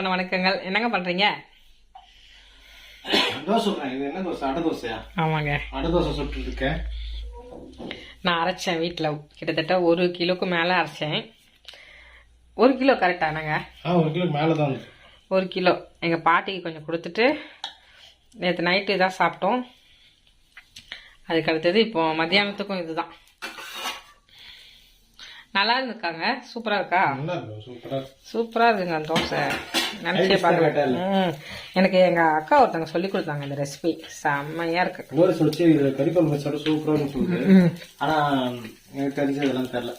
அன்பான வணக்கங்கள். என்னங்க பண்றீங்க? ஆமாங்க. நான் அரைச்சேன் வீட்டில் கிட்டத்தட்ட ஒரு கிலோக்கு மேலே அரைச்சேன். ஒரு கிலோ கரெக்டானங்க ஒரு கிலோ மேலே தான் இருக்கு. ஒரு கிலோ. எங்கள் பாட்டிக்கு கொஞ்சம் கொடுத்துட்டு நேற்று நைட்டு இதான் சாப்பிட்டோம். அதுக்கு அடுத்தது இப்போ மத்தியானத்துக்கும் இதுதான். நல்லா இருந்துக்காங்க? சூப்பராக இருக்கா? சூப்பராக இருக்குங்க அந்த தோசை. நினச்சே பார்க்கல எனக்கு எங்கள் அக்கா ஒருத்தவங்க சொல்லி கொடுத்தாங்க இந்த ரெசிபி செம்மையாக இருக்கு. இன்னொரு சொல்லிச்சு இது கறிக்குழம்பு வச்சோட சூப்பராக சொல்லுது ஆனா எனக்கு தெரிஞ்சு இதெல்லாம் தெரியல.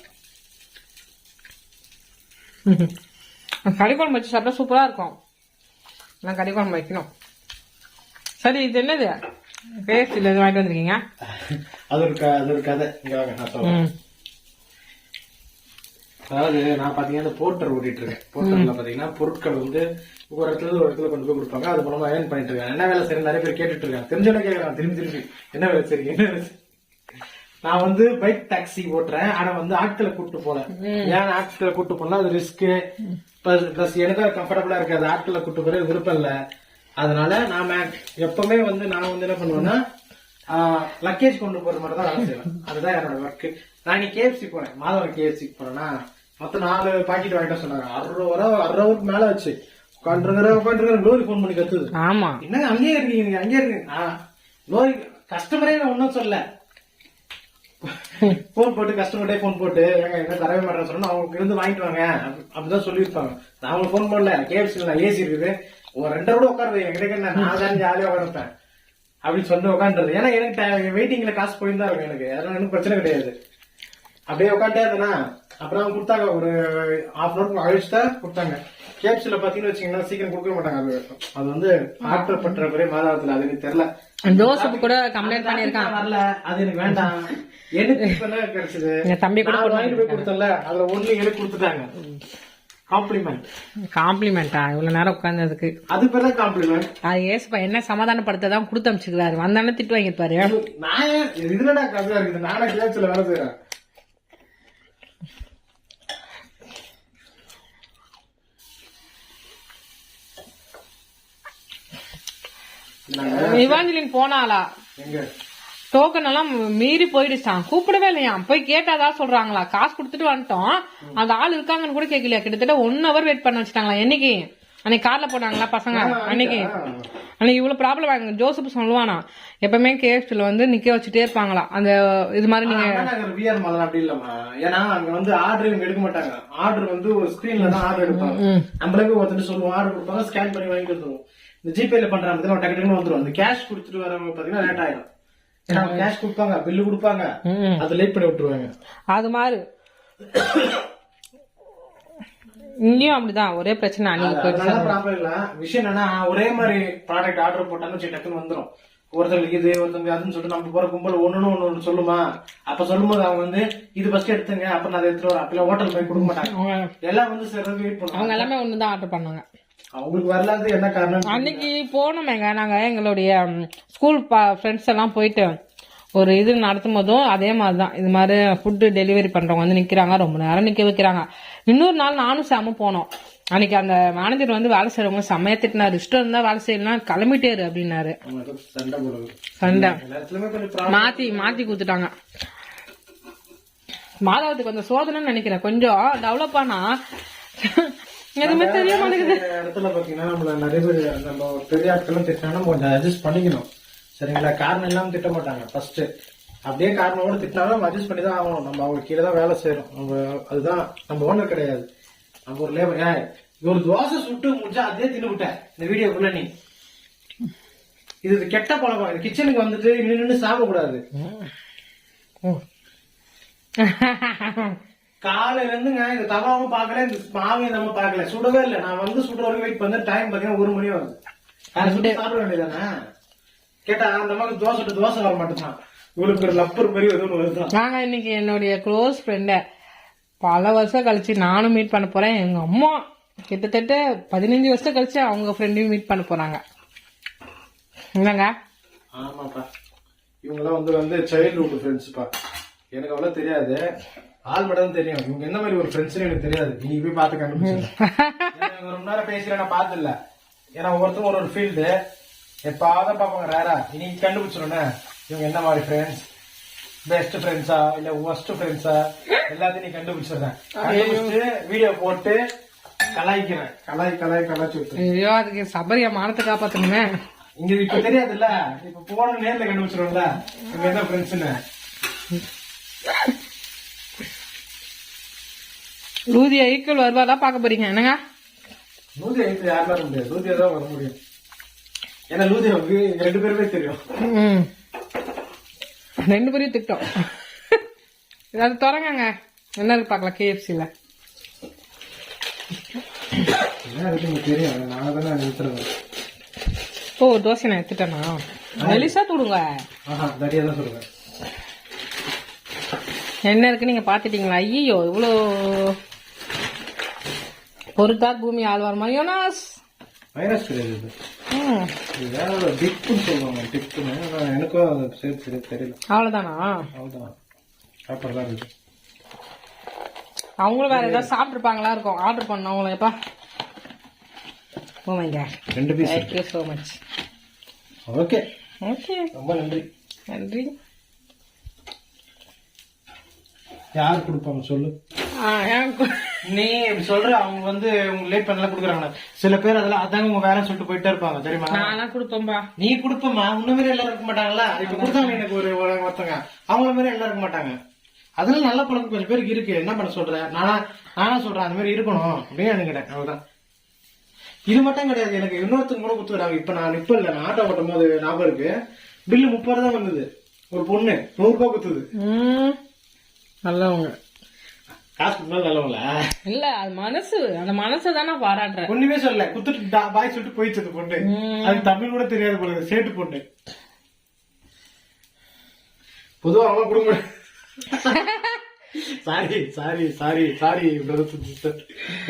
கறி குழம்பு வச்சு சாப்பிட்டா சூப்பராக இருக்கும். நான் கறி குழம்பு வைக்கணும். சரி இது என்னது? பேஸ்ட் இல்லை இது வாங்கிட்டு வந்திருக்கீங்க? அது ஒரு அது ஒரு கதை. இங்க நான் சொல்றேன். அதாவது நான் பாத்தீங்கன்னா போர்ட்டர் ஓட்டிட்டு இருக்கேன் போர்ட்டர்ல பாத்தீங்கன்னா பொருட்கள் வந்து ஒரு இடத்துல ஒரு இடத்துல கொண்டு போய் கொடுப்பாங்க. அது மூலமா ஏர்ன் பண்ணிட்டு இருக்காங்க என்ன வேலை சரி நிறைய பேர் கேட்டுட்டு இருக்காங்க. தெரிஞ்சவன கேட்கறாங்க திரும்பி திரும்பி. என்ன வேலை சரி என்ன வேலை நான் வந்து பைக் டாக்ஸி ஓட்டுறேன். ஆனா வந்து ஆட்களை கூட்டு போல. ஏன் ஆட்களை கூட்டு போனா அது ரிஸ்க் பிளஸ் எனக்கு கம்ஃபர்டபுளா இருக்காது. ஆட்களை கூட்டு போறது விருப்பம் இல்ல. அதனால நாம எப்பவுமே வந்து நான் வந்து என்ன பண்ணுவேன்னா லக்கேஜ் கொண்டு போற மாதிரி தான் வேலை செய்வேன். அதுதான் என்னோட ஒர்க் நான் இன்னைக்கு கேஎஃப்சி போனேன் மாதவன் கேஎஃப்சி போனேன்னா மொத்தம் நாலு பாக்கெட் வாங்கிட்டு வர சொன்னாங்க. அறுபது ரூபா அறுபது ரூபாய்க்கு மேல வச்சு உட்காந்துருக்கிற உட்காந்துருக்கிற லோரி ஃபோன் பண்ணி கத்துது. ஆமாம் என்னங்க அங்கேயே இருக்கீங்க நீங்க அங்கேயே இருக்கீங்க. லோரி கஸ்டமரே நான் ஒன்னும் சொல்ல போன் போட்டு கஸ்டமர்டே போன் போட்டு ஏங்க என்ன தரவே மாட்டேன்னு சொன்னா அவங்க இருந்து வாங்கிட்டு வாங்க. அப்படி- அப்படிதான் சொல்லியிருப்பாங்க. நான் அவங்க போன் பண்ணல. கேஎஃப்சி நான் ஏசி இருக்குது. ஒரு ரெண்டரை கூட உட்காருது என் கிடைக்க நான் தான் ஜாலியா உட்காந்துப்பேன் அப்படி சொல்லி உட்காந்துறது ஏன்னா எனக்கு வெயிட்டிங்ல காசு போயிருந்தா இருக்கும் எனக்கு. அதனால எனக்கு பிரச்சனை கிடையாது. அப்படியே உட்காந்துட்டே இருந்தேனா அப்புறம் கொடுத்தாங்க ஒரு ஹாஃப் அன் அவர் கழிச்சு தான் கொடுத்தாங்க. கேப்ஸ்ல பாத்தீங்கன்னு வச்சீங்கன்னா சீக்கிரம் கொடுக்க மாட்டாங்க அது. அது வந்து ஆற்றப்பட்ட ஒரே மாதாவத்துல அது எனக்கு தெரியல. ஜோசப் கூட கம்ப்ளைண்ட் பண்ணியிருக்கான். வரல. அது எனக்கு வேண்டாம். எனக்கு கிடைச்சது? என் தம்பி கூட வாங்கிட்டு போய் கொடுத்தல அதுல ஒண்ணு எனக்கு கொடுத்துட்டாங்க. காம்ப்ளிமெண்ட் காம்ப்ளிமெண்ட்டா இவ்வளோ நேரம் உட்காந்ததுக்கு அது பேர் தான் காம்ப்ளிமெண்ட் அது ஏசுப்பா என்ன சமாதானப்படுத்த தான் கொடுத்து அமிச்சுக்கிறாரு. வந்தானே திட்டு வாங்கியிருப்பாரு நான் இதுலடா கதையா இருக்குது? நானே கேப்ஸ்ல வேலை செய்யறேன் இவாஞ்சலின் போனாளா? டோக்கன் எல்லாம் மீறி போயிடுச்சான் கூப்பிடவே இல்லையா? போய் கேட்டாதா சொல்றாங்களா? காசு கொடுத்துட்டு வந்துட்டோம். அந்த ஆள் இருக்காங்கன்னு கூட கேட்கலையா? கிட்டத்தட்ட ஒன் ஹவர் வெயிட் பண்ண வச்சுட்டாங்களா? என்னைக்கு? அன்னைக்கு கார்ல போனாங்களா பசங்க? அன்னைக்கு அன்னைக்கு. இவ்வளவு ப்ராப்ளம் ஆகுங்க ஜோசப் சொல்லுவானா எப்பவுமே கேஎஃப்சில வந்து நிக்க வச்சுட்டே இருப்பாங்களா? அந்த இது மாதிரி நீங்க விஆர் மால் அப்படி இல்லம்மா. ஏன்னா அங்க வந்து ஆர்டர் எடுக்க மாட்டாங்க. ஆர்டர் வந்து ஒரு ஸ்கிரீன்ல தான் ஆர்டர் எடுப்பாங்க. நம்மளே போய் ஒருத்தர் சொல்லுவோம். ஆர்டர் கொடுப்பாங்க ஸ்கேன் பண்ணி வாங்கிட்டு இந்த ஜிபேல பண்றாங்க பார்த்தீங்கன்னா டக்கு டக்குன்னு வந்துரும். இந்த கேஷ் கொடுத்துட்டு வரவங்க பாத்தீங்கன்னா லேட் ஆயிடும் ஏன்னா கேஷ் கொடுப்பாங்க பில்லு கொடுப்பாங்க. அது லேட் பண்ணி விட்டுருவாங்க. அது மாதிரி இங்கேயும் அப்படிதான். ஒரே பிரச்சனை ப்ராப்ளம் இல்ல. விஷயம் என்னன்னா ஒரே மாதிரி ப்ராடக்ட் ஆர்டர் போட்டாலும் சரி டக்குன்னு வந்துரும். ஒருத்தங்களுக்கு இது ஒருத்தவங்க அதுன்னு சொல்லிட்டு நம்ம போற கும்பல் ஒண்ணுன்னு ஒண்ணு ஒண்ணு சொல்லுமா? அப்ப சொல்லும்போது அவங்க வந்து இது ஃபர்ஸ்ட் எடுத்துங்க அப்புறம் நான் அதை எடுத்துட்டு வரேன். அப்பெல்லாம் ஹோட்டல் போய் கொடுக்க மாட்டாங்க. எல்லாம் வந்து சரி வெயிட் பண்ணுவாங்க. அவங்க எல்லாமே ஒண்ணுதான் ஆர்டர் பண்ணாங்க அவங்களுக்கு வரலாது என்ன காரணம் அன்னைக்கு போனோமேங்க. நாங்க எங்களுடைய ஸ்கூல் ஃப்ரெண்ட்ஸ் எல்லாம் போயிட்டு ஒரு இது நடத்தும் போதும் அதே மாதிரி தான் இது மாதிரி ஃபுட்டு டெலிவரி பண்றவங்க வந்து நிக்கிறாங்க. ரொம்ப நேரம் நிக்க வைக்கிறாங்க. இன்னொரு நாள் நானும் சாம போனோம். அன்னைக்கு அந்த மேனேஜர் வந்து வேலை செய்யறவங்க செம்மையா திட்டினாரு. இஷ்டம் இருந்தா வேலை செய்யலாம் கிளம்பிட்டேரு அப்படின்னாரு. சண்டை கொஞ்சம். மாத்தி மாத்தி கொடுத்துட்டாங்க. மாதவத்துக்கு அந்த சோதனைன்னு நினைக்கிறேன். கொஞ்சம் டெவலப் ஆனா இடத்துல பாத்தீங்கன்னா நம்மள நிறைய பேர் நம்ம பெரிய ஆட்களும் திட்டினா நம்ம கொஞ்சம் அட்ஜஸ்ட் பண்ணிக்கணும். சரிங்களா? காரணம் இல்லாம திட்ட மாட்டாங்க ஃபர்ஸ்ட் அப்படியே காரணமோட திட்டினாலும் நம்ம அட்ஜஸ்ட் பண்ணி தான் ஆகணும். நம்ம அவங்க கீழே தான் வேலை செய்யறோம் நம்ம அதுதான் நம்ம ஓனர் கிடையாது. நம்ம ஒரு லேபர் ஏன் ஒரு தோசை சுட்டு முடிச்சா அதே தின்னு விட்டேன் இந்த வீடியோக்குள்ள நீ. இது கெட்ட பழக்கம். இது கிச்சனுக்கு வந்துட்டு நின்று நின்று சாப்பிடக்கூடாது. காலையில இருந்துங்க இந்த தவாவும் பார்க்கல இந்த மாவையும் நம்ம பார்க்கல. சுடவே இல்லை. நான் வந்து சுடுற வரைக்கும் வெயிட் பண்ண டைம் பாத்தீங்கன்னா ஒரு மணி வருது சுட்டு சாப்பிட வேண்டியதானே கேட்டா அந்த மாதிரி தோசை தோசை வர மாட்டேதான் இவளுக்கு ஒரு லப்பர் மாதிரி ஒன்று வருதான் நாங்க இன்னைக்கு என்னுடைய க்ளோஸ் ஃப்ரெண்ட பல வருஷம் கழிச்சு நானும் மீட் பண்ண போறேன். எங்க அம்மா கிட்டத்தட்ட பதினஞ்சு வருஷம் கழிச்சு அவங்க ஃப்ரெண்டையும் மீட் பண்ண போறாங்க. என்னங்க? ஆமாப்பா. இவங்கெல்லாம் வந்து வந்து சைல்ட்ஹுட் ஃப்ரெண்ட்ஸ்ப்பா எனக்கு அவ்வளவு தெரியாது. ஆள் மட்டும் தான் தெரியும். இவங்க என்ன மாதிரி ஒரு ஃப்ரெண்ட்ஸ்னு எனக்கு தெரியாது. நீ போய் பார்த்து கண்டுபிடிச்சு ரொம்ப நேரம் பேசுறேன் நான் பார்த்ததில்ல ஏன்னா ஒவ்வொருத்தரும் ஒரு ஒரு ஃபீல்டு எப்பாவது பார்ப்பாங்க ரேரா இன்னைக்கு கண்டுபிடிச்சிருந்தேன் இவங்க என்ன மாதிரி ஃப்ரெண்ட்ஸ் பெஸ்ட் ஃப்ரெண்ட்ஸா இல்ல ஒஸ்ட் ஃப்ரெண்ட்ஸா எல்லாத்தையும் நீ கண்டுபிடிச்சிடுறேன் கண்டுபிடிச்சு வீடியோ போட்டு கலாய்க்கிறேன் கலாய் கலாய் கலாய்ச்சி ஐயோ அதுக்கு சபரியா மானத்தை காப்பாத்தணுமே. இங்க இப்ப தெரியாதுல்ல. இப்ப போன நேர்ல கண்டுபிடிச்சிருவோம்ல. இவங்க என்ன ஃப்ரெண்ட்ஸ்னு லூதியா ஈக்குவல் வருவாதா பார்க்க போறீங்க? என்னங்க? லூதி ஐத்து யாரும் வர முடியாது. லூதியா தான் வர முடியும். ஏன்னா எங்க ரெண்டு பேருமே தெரியும். ரெண்டு பேரையும் திட்டம். அது திறங்கங்க என்ன இருக்கு பார்க்கலாம் தானே நிறுத்துறேன் ஓ தோசை நான் எடுத்துட்டேனா? வெளிசா தூடுங்க. தான் என்ன இருக்கு நீங்க பாத்துட்டீங்களா ஐயோ இவ்வளோ பொறுத்தார் பூமி ஆழ்வார் மயோனாஸ் வைரஸ் கிடையாது. வேற ஒரு டிப்புன்னு சொல்லுவாங்க ஆனா எனக்கும் அது சரி சரி தெரியல. அவ்வளோதானா அவ்வளவுதான். சாப்பாடு தான் இருக்கு. அவங்களும் வேற ஏதாவது சாப்பிட்டுருப்பாங்களா இருக்கும். ஆர்டர் பண்ணவங்கள எப்பா ஓமைங்க ரெண்டு piece thank you so much okay okay ரொம்ப நன்றி. நன்றி. யார் கொடுப்பாங்க சொல்லு. நீ சொல்ற அவங்க வந்து உங்க லேட் பண்ணல குடுக்குறாங்க. சில பேர் அதெல்லாம் அதாங்க உங்க வேலை சொல்லிட்டு போயிட்டே இருப்பாங்க தெரியுமா? நான்லாம் கொடுப்பேன்பா. நீ கொடுப்பமா உன்ன மாதிரி எல்லாரும் இருக்க மாட்டாங்களா? இப்ப கொடுத்தாங்க எனக்கு ஒரு ஒரு ஒருத்தங்க. அவங்கள மாதிரி எல்லாரும் இருக்க மாட்டாங்க. அதெல்லாம் நல்ல பழக்கம். கொஞ்சம் பேருக்கு இருக்கு. என்ன பண்ண சொல்ற? நானா நானா சொல்றேன் அந்த மாதிரி இருக்கணும் அப்படின்னு நினைக்கிறேன். அவ்வளவுதான். இது மட்டும் கிடையாது. எனக்கு இன்னொருத்தங்க கூட கொடுத்துறாங்க இப்ப நான் இப்ப இல்ல. நான் ஆட்டோ ஓட்டும் போது ஞாபகம் இருக்கு. பில்லு முப்பது தான் வந்தது. ஒரு பொண்ணு. நூறு ரூபாய் கொடுத்தது. நல்லவங்க. கொடுத்தாலும் நல்லவங்களா? இல்ல அது மனசு. அந்த மனசை தான் நான் பாராட்டுறேன். ஒண்ணுமே சொல்லல. குத்துட்டு பாய் சொல்லிட்டு போயிடுச்சு அந்த பொண்ணு. அது தமிழ் கூட தெரியாது போல. சேட்டு பொண்ணு. பொதுவா அவங்க சாரி சாரி சாரி சாரி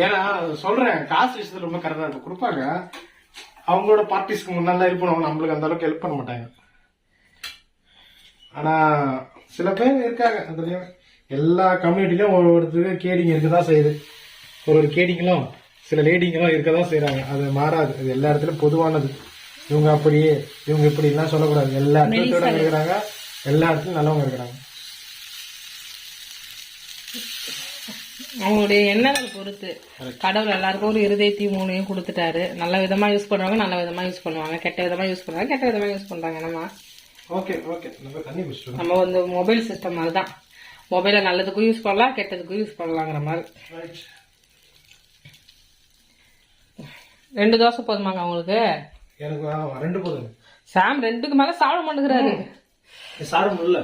ஏன்னா சொல்றேன் காசு விஷயத்துல ரொம்ப கரெக்டா இருக்கும். கொடுப்பாங்க. அவங்களோட பார்ட்டிஸ்க்கு முன்னால இருப்போம் அவங்க நம்மளுக்கு அந்த அளவுக்கு ஹெல்ப் பண்ண மாட்டாங்க. ஆனா சில பேர் இருக்காங்க அதுலயும் எல்லா கம்யூனிட்டிலயும் ஒவ்வொருத்தருக்கு கேடிங் இருக்கதான் செய்யுது. ஒரு ஒரு கேடிங்களும் சில லேடிங்களும் இருக்கதான் செய்றாங்க. அது மாறாது. அது எல்லா இடத்துலயும் பொதுவானது. இவங்க அப்படியே இவங்க இப்படி எல்லாம் சொல்லக்கூடாது. எல்லா இடத்துல இருக்கிறாங்க. எல்லா இடத்துலயும் நல்லவங்க இருக்கிறாங்க. அவங்களுடைய எண்ணங்கள் பொறுத்து. கடவுள் எல்லாருக்கும் ஒரு இருதயத்தையும் மூணையும் கொடுத்துட்டாரு. நல்ல விதமா யூஸ் பண்ணுவாங்க நல்ல விதமா யூஸ் பண்ணுவாங்க. கெட்ட விதமா யூஸ் பண்ணுவாங்க கெட்ட விதமா யூஸ் பண்றாங்க நம்ம. ஓகே ஓகே நம்ம வந்து மொபைல் சிஸ்டம் அதுதான். மொபைலை நல்லதுக்கும் யூஸ் பண்ணலாம் கெட்டதுக்கும் யூஸ் பண்ணலாங்கிற மாதிரி. ரெண்டு தோசை போதுமாங்க அவங்களுக்கு எனக்கு ரெண்டு போதும் சாம் ரெண்டுக்கு மேல சாப்பிட மாட்டேங்கிறாரு. சாப்பிட full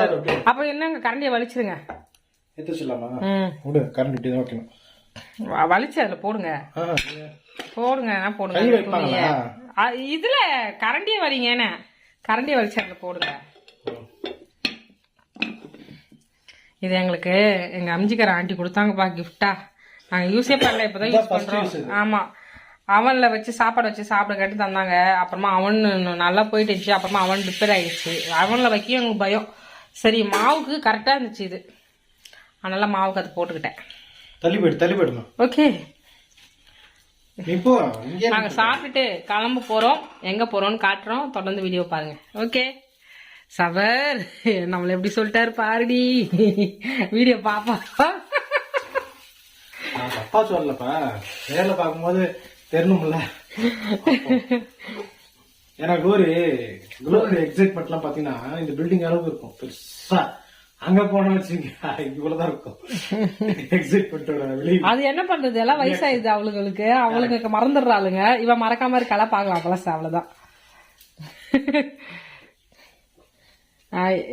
ஆ இருக்கு. அப்ப என்னங்க கரண்டியை வலிச்சிருங்க. எடுத்து வச்சிடலாமா ம். விடு கரண்ட் இப்படி தான் வைக்கணும். வலிச்சு அதுல போடுங்க. போடுங்க போடுங்க. இதுல கரண்டியை வரீங்க என்ன? கரண்டியை வலிச்சு அதுல போடுங்க. இது எங்களுக்கு எங்க அம்ஜிக்கார ஆண்டி கொடுத்தாங்கப்பா கிஃப்டா நாங்க யூஸே பண்ணல இப்பதான் யூஸ் இதான் first பண்றோம். use இது. ஆமா. அவன்ல வச்சு சாப்பாடு வச்சு சாப்பிட கேட்டு தந்தாங்க. அப்புறமா அவன் நல்லா போயிட்டுச்சு. அப்புறமா அவன் ரிப்பேர் ஆயிடுச்சு. அவன்ல வைக்க எங்களுக்கு பயம். சரி மாவுக்கு கரெக்டா இருந்துச்சு இது. அதனால மாவுக்கு அது போட்டுக்கிட்டேன். தள்ளி போயிடு தள்ளி போயிடணும் ஓகே. நீ போ இங்கே நாங்க சாப்பிட்டுட்டு கிளம்ப போறோம். எங்க போறோம்னு காட்டுறோம். தொடர்ந்து வீடியோ பாருங்க. ஓகே. சபர் நம்மள எப்படி சொல்லிட்டாரு பாருடி. வீடியோ பாப்பா. தப்பா சொல்லலப்பா. நேர்ல பார்க்கும்போது தெரியணும்ல ஏன்னா குளோரி குளோரி எக்ஸைட்மெண்ட்லாம் பாத்தீங்கன்னா இந்த பில்டிங் அளவுக்கு இருக்கும். பெருசா. அங்க போன வச்சுங்க இவ்வளவுதான் இருக்கும். எக்ஸைட்மெண்ட்டோட வெளியே. அது என்ன பண்றது? எல்லாம் வயசாயிடுது அவளுங்களுக்கு. அவளுக்கு மறந்துடுறாளுங்க. இவன் மறக்காம இருக்கல பாக்கலாம் பழசு அவ்வளவுதான்.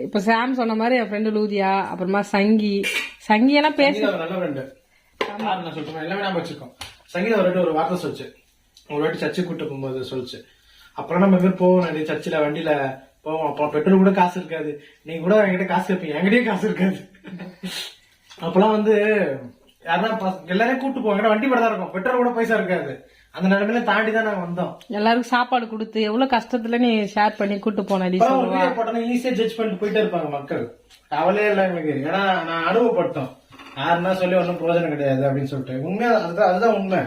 இப்ப சாம் சொன்ன மாதிரி என் ஃப்ரெண்டு லூதியா அப்புறமா சங்கி. சங்கி எல்லாம் பேச நல்ல ஃப்ரெண்டு நான் சொல்றேன். எல்லாமே நாம வச்சிருக்கோம் சங்கீதா ஒரு ஒரு வார்த்தை சொல்லுச்சு. ஒரு வாட்டி சர்ச்சை கூட்டு போகும்போது சொல்லுச்சு. அப்புறம் நம்ம பேர் போவோம். நிறைய சர்ச்சில் வண்டியில போவோம். அப்புறம் பெட்ரோல் கூட காசு இருக்காது. நீங்க கூட என்கிட்ட காசு கேட்பீங்க என்கிட்டயே காசு இருக்காது. அப்பெல்லாம் வந்து பச- எல்லாரையும் கூட்டு போவாங்க வண்டி மட்டும் தான் இருக்கும். பெட்ரோல் கூட பைசா இருக்காது. அந்த நிலைமையில தாண்டி தான் நாங்க வந்தோம். எல்லாருக்கும் சாப்பாடு கொடுத்து எவ்வளவு கஷ்டத்துல நீ ஷேர் பண்ணி கூட்டு வீடியோ போட்டோன்னா ஈஸியா ஜட்ஜ் பண்ணிட்டு போயிட்டே இருப்பாங்க மக்கள். கவலையே இல்லை எங்களுக்கு. ஏன்னா நான் அனுபவப்பட்டோம். யாருன்னா சொல்லி ஒன்றும் பிரயோஜனம் கிடையாது அப்படின்னு சொல்லிட்டு. உண்மையா அதுதான் அதுதான் உண்மை.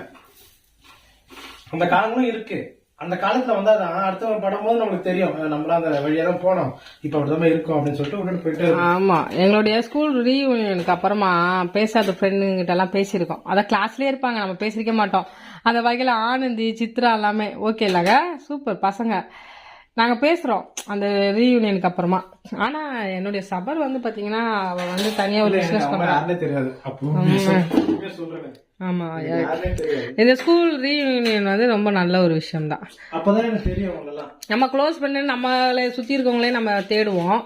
அந்த காலங்களும் இருக்கு. அந்த காலத்துல வந்தாதான் அடுத்த படம் போது நம்மளுக்கு தெரியும். நம்மளாம் அந்த வழியாக தான் போனோம். இப்போ அப்படிதான் இருக்கும் அப்படின்னு சொல்லிட்டு விட்டுட்டு போயிட்டு ஆமாம் எங்களுடைய ஸ்கூல் ரீயூனியனுக்கு அப்புறமா பேசாத ஃப்ரெண்டுங்கிட்டலாம் பேசியிருக்கோம். அதான் கிளாஸ்லேயே இருப்பாங்க. நம்ம பேசிருக்க மாட்டோம். அந்த வகையில் ஆனந்தி சித்ரா எல்லாமே. ஓகே இல்லைங்க சூப்பர். பசங்க. நாங்க பேசுறோம் அந்த ரீயூனியனுக்கு அப்புறமா. ஆனா என்னுடைய சபர் வந்து பாத்தீங்கன்னா அவ வந்து தனியா ஒரு பிசினஸ் அவங்க பண்றா. யாருன்னே தெரியாது. அப்போ சொல்றேன் ஆமா யாருன்னே தெரியாது. இந்த ஸ்கூல் ரீயூனியன் வந்து ரொம்ப நல்ல ஒரு விஷயம் தான் நம்ம க்ளோஸ் பண்ணி நம்மளை சுத்தி இருக்கவங்களே நம்ம தேடுவோம்.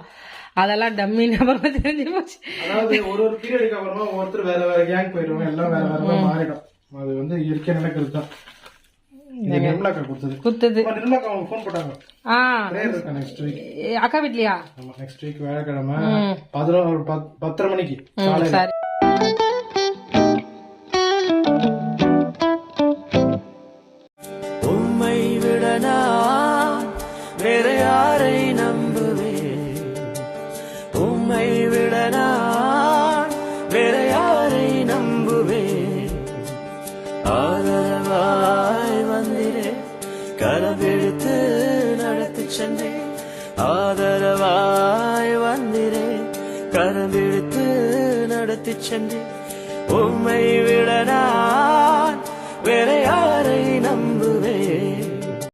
அதெல்லாம் டம்மின்னு அப்புறமா தெரிஞ்சு போச்சு. அதாவது ஒரு ஒரு பீரியடுக்கு அப்புறமா ஒருத்தர் வேற வேற கேங் போயிடுவாங்க எல்லாம் வேற வேற மாறிடும். அது வந்து இயற்கை நடக்கிறது தான். அக்கா வீட்லயா? நெக்ஸ்ட் வீக் வியாழக்கிழமை பதினோரு பத்தரை மணிக்கு உம்மை விட நான் வேற யாரை நம்புவேன்? உம்மை விட நான் வேற யாரை நம்புவேன்? ஆதரவாய் வந்திரே கரவெடுத்து நடத்தி சென்றேன் ஆதரவாய் வந்திரேன் கரவெடுத்து நடத்தி சென்றேன் உம்மை விட நான் வேற